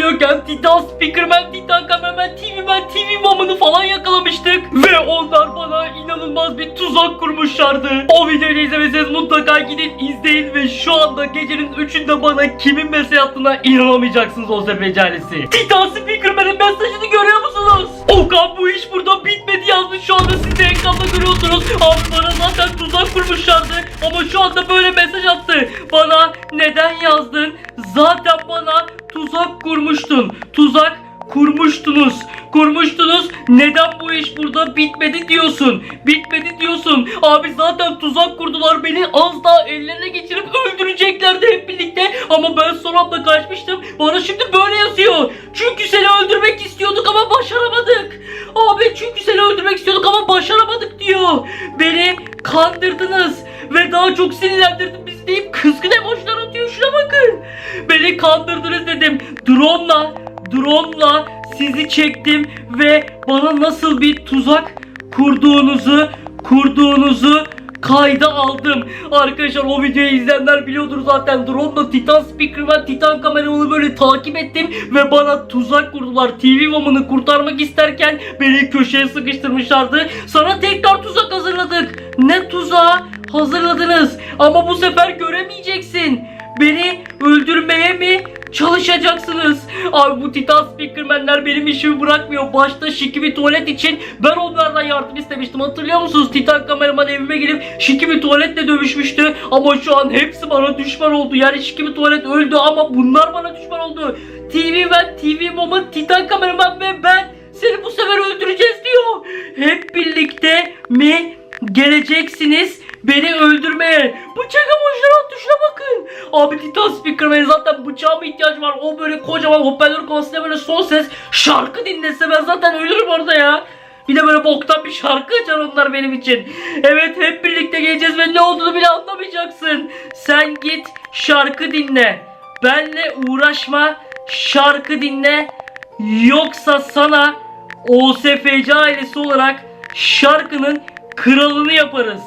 sürüyorken Titan Speakerman, Titan Kameraman, TV Man, TV Woman'ı falan yakalamıştık. Ve onlar bana inanılmaz bir tuzak kurmuşlardı. O videoyu izlemeseniz mutlaka gidin izleyin ve şu anda gecenin 3'ünde bana kimin mesaj attığına inanamayacaksınız o sefercanesi. Titan Speakerman'ın mesajını görüyor musunuz? Okan bu iş burada bitmedi yazmış şu anda siz de ekranda görüyorsunuz. Abi bana zaten tuzak kurmuşlardı ama şu anda böyle mesaj attı. Bana neden yazdın? Zaten bana tuzak kurmuştun. Tuzak kurmuştunuz. Kurmuştunuz. Neden bu iş burada bitmedi diyorsun? Bitmedi diyorsun. Abi zaten tuzak kurdular beni. Az daha ellerine geçirip öldüreceklerdi hep birlikte. Ama ben son anda kaçmıştım. Bana şimdi böyle yazıyor. Çünkü seni öldürmek istiyorduk ama başaramadık. Abi çünkü seni öldürmek istiyorduk ama başaramadık diyor. Beni kandırdınız. Ve daha çok sinirlendirdin bizi deyip kızgın emojiler atıyor. Şuna bakın. Beni kandırdınız dedim. Drone'la drone'la sizi çektim ve bana nasıl bir tuzak kurduğunuzu kurduğunuzu kayda aldım. Arkadaşlar o videoyu izleyenler biliyordur zaten. Drone'la Titan Speaker ve Titan kameramanı böyle takip ettim ve bana tuzak kurdular. TV Woman'ı kurtarmak isterken beni köşeye sıkıştırmışlardı. Sana tekrar tuzak hazırladık. Ne tuzağı hazırladınız? Ama bu sefer göremeyeceksin. Beni öldürmeye mi çalışacaksınız? Abi bu Titan Speakerman'ler benim işimi bırakmıyor. Başta şiki bir tuvalet için ben onlardan yardım istemiştim. Hatırlıyor musunuz? Titan kameraman evime gelip şiki bir tuvaletle dövüşmüştü. Ama şu an hepsi bana düşman oldu. Yani şiki bir tuvalet öldü ama bunlar bana düşman oldu. TV ben, TV Mama, Titan kameraman ve ben seni bu sefer öldüreceğiz diyor. Hep birlikte mi geleceksiniz beni öldürmeye? Bıçak emojileri attı şuna bakın. Abi Titan Speakerman'e zaten bıçağa mı ihtiyacı var? O böyle kocaman hoparlör konusunda böyle son ses şarkı dinlese ben zaten ölürüm orada ya. Bir de böyle boktan bir şarkı açar onlar benim için. Evet hep birlikte geleceğiz ve ne olduğunu bile anlamayacaksın. Sen git şarkı dinle. Benle uğraşma şarkı dinle. Yoksa sana OSFC ailesi olarak şarkının kralını yaparız.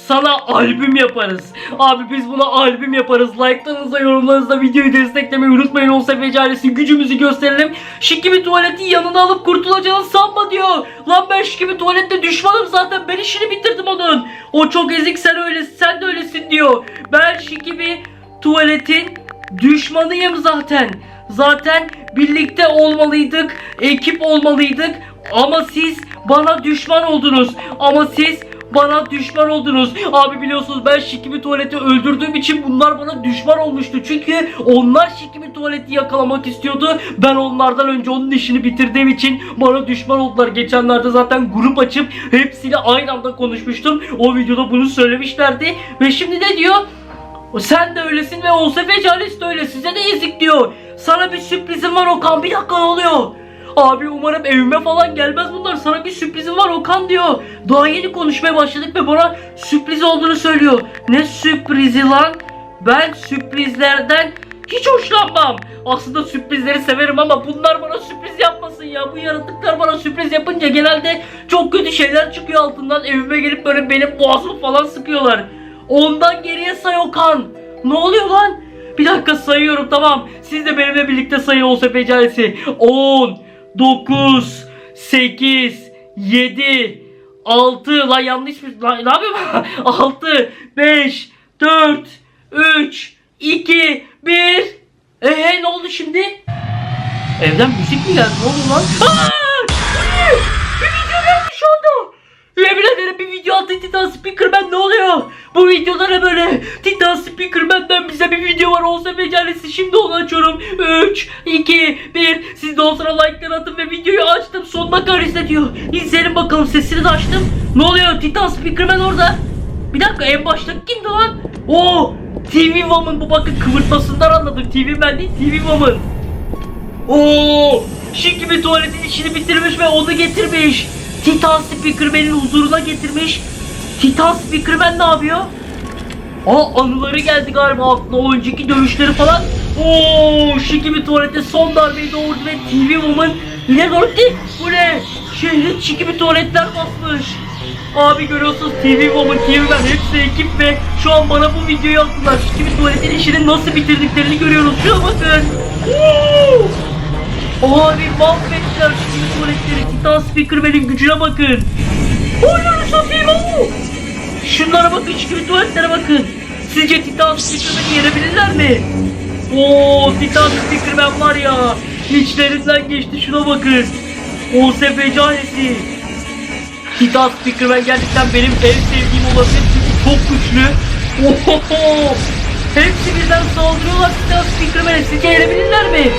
Sana albüm yaparız. Abi biz buna albüm yaparız. Like'larınızla yorumlarınızla videoyu desteklemeyi unutmayın. OSFC ailesi gücümüzü gösterelim. Şiki bir tuvaleti yanına alıp kurtulacağını sanma diyor. Lan ben şiki bir tuvalette düşmanım zaten. Ben işini bitirdim onun. O çok ezik sen öylesin sen de öylesin diyor. Ben şiki bir tuvaletin düşmanıyım zaten. Zaten birlikte olmalıydık, ekip olmalıydık ama siz bana düşman oldunuz. Ama siz bana düşman oldunuz. Abi biliyorsunuz ben Şikimi tuvaleti öldürdüğüm için bunlar bana düşman olmuştu. Çünkü onlar Şikimi tuvaleti yakalamak istiyordu. Ben onlardan önce onun işini bitirdiğim için bana düşman oldular. Geçenlerde zaten grup açıp hepsiyle aynı anda konuşmuştum. O videoda bunu söylemişlerdi. Ve şimdi ne diyor? Sen de öylesin ve OSF Calis de öyle. Size de ezik diyor. Sana bir sürprizim var Okan. Bir dakika ne oluyor? Abi umarım evime falan gelmez bunlar. Sana bir sürprizim var Okan diyor. Daha yeni konuşmaya başladık ve bana sürpriz olduğunu söylüyor. Ne sürprizi lan? Ben sürprizlerden hiç hoşlanmam. Aslında sürprizleri severim ama bunlar bana sürpriz yapmasın ya. Bu yaratıklar bana sürpriz yapınca genelde çok kötü şeyler çıkıyor altından. Evime gelip böyle benim boğazımı falan sıkıyorlar. Ondan geriye say Okan. Ne oluyor lan? Bir dakika sayıyorum tamam. Siz de benimle birlikte sayın olsa becerisi. 10, 9, 8, 7, 6. Lan yanlış mı? Lan, ne yapıyorum? 6, 5, 4, 3, 2, 1. Eee ne oldu şimdi? Evden müzik mi geldi? Ne oldu lan? Bir video geldi şu anda. Yemin ederim bir video attı Titan Speakerman ne oluyor? Bu videoda ne böyle? Titan Speakerman'dan bize bir video var olsa becerisi şimdi onu açıyorum. 3, 2, 1 Siz de o sıra like'ları atın ve videoyu açtım sonuna kadar izletiyor. İzleyelim bakalım sesini de açtım. Ne oluyor Titan Speakerman orada? Bir dakika en baştaki kimdi lan? Oo TV Woman bu bakın kıvırtmasından anladım. TV ben değil TV Woman. Oo, şık gibi tuvaletin işini bitirmiş ve onu getirmiş. Titan Speakerman'in huzuruna getirmiş. Titan Speakerman ne yapıyor? Aa anıları geldi galiba aklına o önceki dövüşleri falan. Oo gibi tuvalete son darbeyi doğurdu ve TV Woman yine gördü. Bu ne? Şehre şık gibi tuvaletler basmış. Abi görüyorsunuz TV Woman, TV Ben hepsi ekip ve şu an bana bu videoyu attılar. Şık gibi tuvaletin işini nasıl bitirdiklerini görüyoruz. Şuna bakın. Oo! Abi mahvettiler şimdi tuvaletleri. Titan Speakerman'in gücüne bakın. Oyunu satayım o. Şunlara bakın şu tuvaletlere bakın. Sizce Titan Speakerman'i yenebilirler mi? Oo Titan Speakerman var ya. İçlerinden geçti şuna bakın. OSF canesi. Titan Speakerman gerçekten benim en sevdiğim olabilir çünkü çok güçlü. Ohoho! Hepsi birden saldırıyorlar Titan Speakerman'e. Sizce yenebilirler mi?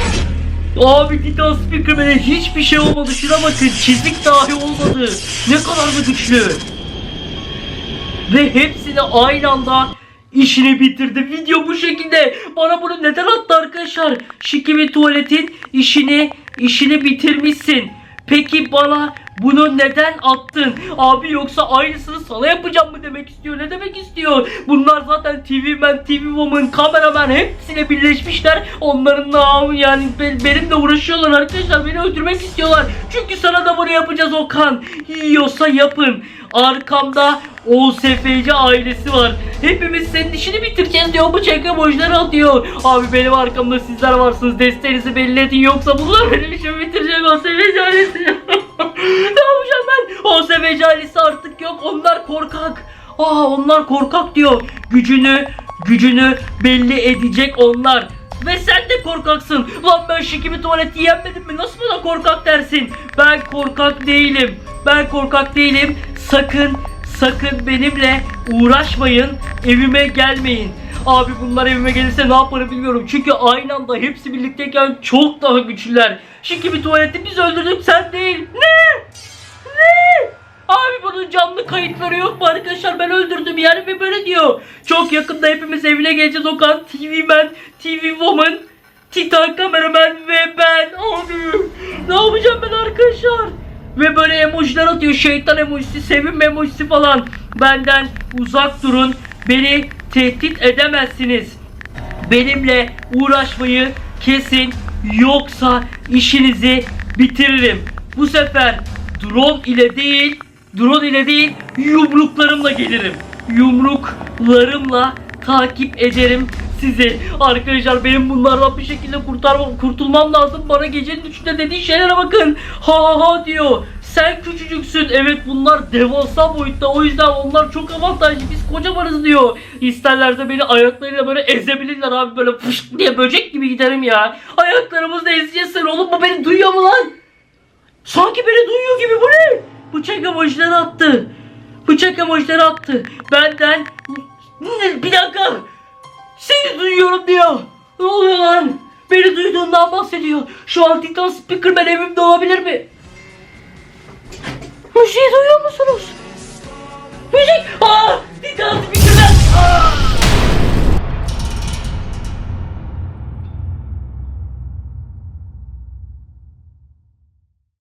Abi Titan Speakerman'e hiçbir şey olmadı. Şuna bakın çizik dahi olmadı. Ne kadar da güçlü. Ve hepsini aynı anda işini bitirdi. Video bu şekilde. Bana bunu neden attı arkadaşlar? Şikimi tuvaletin işini işini bitirmişsin. Peki bana bunu neden attın? Abi yoksa aynısını sana yapacağım mı demek istiyor? Ne demek istiyor? Bunlar zaten TV Man, TV Woman, kameraman hepsiyle birleşmişler. Onların da yani be- benimle uğraşıyorlar arkadaşlar. Beni öldürmek istiyorlar. Çünkü sana da bunu yapacağız Okan. Yiyorsa yapın. Arkamda OSFC ailesi var. Hepimiz senin işini bitireceğiz diyor. Bu çeke emojileri atıyor. Abi benim arkamda sizler varsınız. Desteğinizi belli edin. Yoksa bunlar benim işimi bitirecek OSFC ailesi. ne yapacağım ben? OSFC ailesi artık yok. Onlar korkak. Aa onlar korkak diyor. Gücünü, gücünü belli edecek onlar. Ve sen de korkaksın. Lan ben şikimi tuvaleti yenmedim mi? Nasıl bana korkak dersin? Ben korkak değilim. Ben korkak değilim. Sakın sakın benimle uğraşmayın. Evime gelmeyin. Abi bunlar evime gelirse ne yaparım bilmiyorum. Çünkü aynı anda hepsi birlikteyken çok daha güçlüler. Şikimi tuvaleti biz öldürdük sen değil. Ne? Abi bunun canlı kayıtları yok mu arkadaşlar? Ben öldürdüm yani ve böyle diyor. Çok yakında hepimiz evine geleceğiz Okan. TV Man, TV Woman, Titan Kameraman ve ben. Abi ne yapacağım ben arkadaşlar? Ve böyle emojiler atıyor. Şeytan emojisi, sevinme emojisi falan. Benden uzak durun. Beni tehdit edemezsiniz. Benimle uğraşmayı kesin yoksa işinizi bitiririm. Bu sefer drone ile değil, drone ile değil yumruklarımla gelirim. Yumruklarımla takip ederim sizi. Arkadaşlar benim bunlardan bir şekilde kurtarmam, kurtulmam lazım. Bana gecenin üçünde dediği şeylere bakın. Ha ha ha diyor. Sen küçücüksün. Evet bunlar devasa boyutta. O yüzden onlar çok avantajlı. Biz kocamanız diyor. İsterlerse beni ayaklarıyla böyle ezebilirler abi. Böyle fışk diye böcek gibi giderim ya. Ayaklarımızla ezeceğiz sen oğlum. Bu beni duyuyor mu lan? Sanki beni duyuyor gibi bu ne? Bıçak emojileri attı. Bıçak emojileri attı. Benden bir dakika. Seni duyuyorum diyor. Ne oluyor lan? Beni duyduğundan bahsediyor. Şu an Titan Speaker ben evimde olabilir mi? Müziği duyuyor musunuz? Müzik! Aa! Titan Speaker'den! Aa!